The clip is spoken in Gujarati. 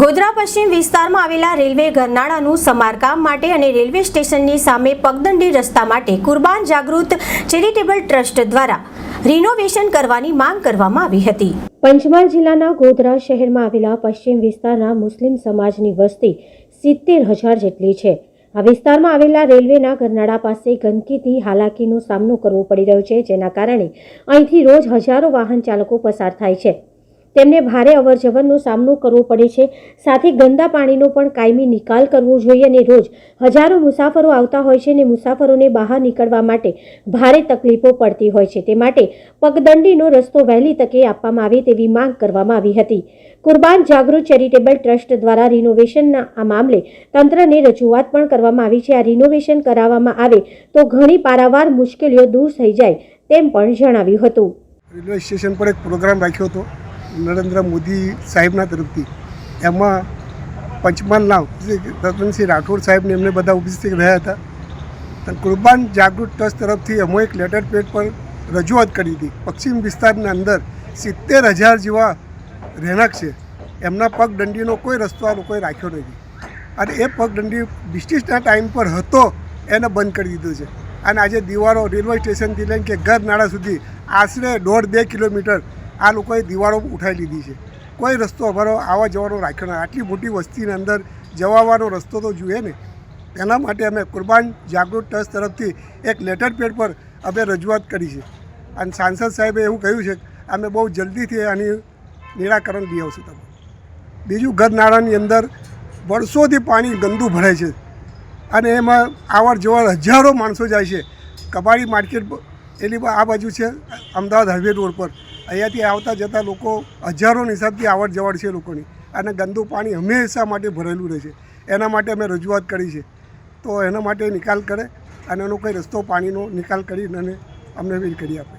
ગોધરા પશ્ચિમ વિસ્તારમાં આવેલા રેલવે ગરનાળાનું સમારકામ માટે અને રેલવે સ્ટેશનની સામે પગદંડી રસ્તા માટે કુરબાન જાગૃત ચેરિટેબલ ટ્રસ્ટ દ્વારા રિનોવેશન કરવાની માંગ કરવામાં આવી હતી. પંચમહાલ જિલ્લાના ગોધરા શહેરમાં આવેલા પશ્ચિમ વિસ્તારના મુસ્લિમ સમાજની વસ્તી સિત્તેર હજાર જેટલી છે. આ વિસ્તારમાં આવેલા રેલવેના ગરનાળા પાસે ગંદકીથી હાલાકીનો સામનો કરવો પડી રહ્યો છે, જેના કારણે અહીંથી રોજ હજારો વાહન ચાલકો પસાર થાય છે. તેમને ભારે અવરજવરનો સામનો કરવો પડે છે. સાથે ગંદા પાણીનો પણ કાયમી નિકાલ કરવો જોઈએ અને રોજ હજારો મુસાફરો આવતા હોય છે અને મુસાફરોને બહાર નીકળવા માટે ભારે તકલીફો પડતી હોય છે. તે માટે પગદંડીનો રસ્તો વહેલી તકે આપવામાં આવે તેવી માંગ કરવામાં આવી હતી. કુરબાન જાગૃત ચેરિટેબલ ટ્રસ્ટ દ્વારા રિનોવેશનના આ મામલે તંત્રને રજૂઆત પણ કરવામાં આવી છે. આ રિનોવેશન કરાવવામાં આવે તો ઘણી પારાવાર મુશ્કેલીઓ દૂર થઈ જાય તેમ પણ જણાવ્યું હતું. રેલવે સ્ટેશન પર એક પ્રોગ્રામ રાખ્યો હતો. નરેન્દ્ર મોદી સાહેબના તરફથી. એમાં પંચમહાલના શ્રી રતનસિંહ રાઠોડ સાહેબને એમને બધા ઉપસ્થિત રહ્યા હતા. અને કુરબાન જાગૃત ટ્રસ્ટ તરફથી અમે એક લેટર પેડ પર રજૂઆત કરી હતી. પશ્ચિમ વિસ્તારના અંદર સિત્તેર હજાર જેવા રહેણાંક છે. એમના પગદંડીનો કોઈ રસ્તો આ લોકોએ રાખ્યો નથી. અને એ પગદંડી બ્રિટિશના ટાઈમ પર હતો, એને બંધ કરી દીધો છે. અને આજે દિવાળો રેલવે સ્ટેશનથી લઈને કે ઘર નાળા સુધી આશરે દોઢ બે કિલોમીટર આ લોકોએ દિવાળો ઉઠાવી લીધી છે. કોઈ રસ્તો અમારો આવવા જવાનો રાખ્યો નથી આટલી મોટી વસ્તીની અંદર જવાનો રસ્તો તો જોઈએ ને. તેના માટે અમે કુરબાન જાગૃત ટ્રસ્ટ તરફથી એક લેટર પેડ પર અમે રજૂઆત કરી છે. અને સાંસદ સાહેબે એવું કહ્યું છે અમે બહુ જલ્દીથી આની નિરાકરણ લઈ આવશું તમે. બીજું ગરનાળાની અંદર વર્ષોથી પાણી ગંદુ ભરાય છે. અને એમાં આવર જવર હજારો માણસો જાય છે. કબાડી માર્કેટ એની આ બાજુ છે, અમદાવાદ હાઈવે રોડ પર. અહીંયાથી આવતા જતા લોકો હજારોની હિસાબથી આવડ જવડ છે લોકોની. અને ગંદુ પાણી હંમેશા માટે ભરેલું રહે છે. એના માટે અમે રજૂઆત કરી છે. તો એના માટે નિકાલ કરે અને એનો કોઈ રસ્તો પાણીનો નિકાલ કરીને અને અમને વેલ કરી આપે.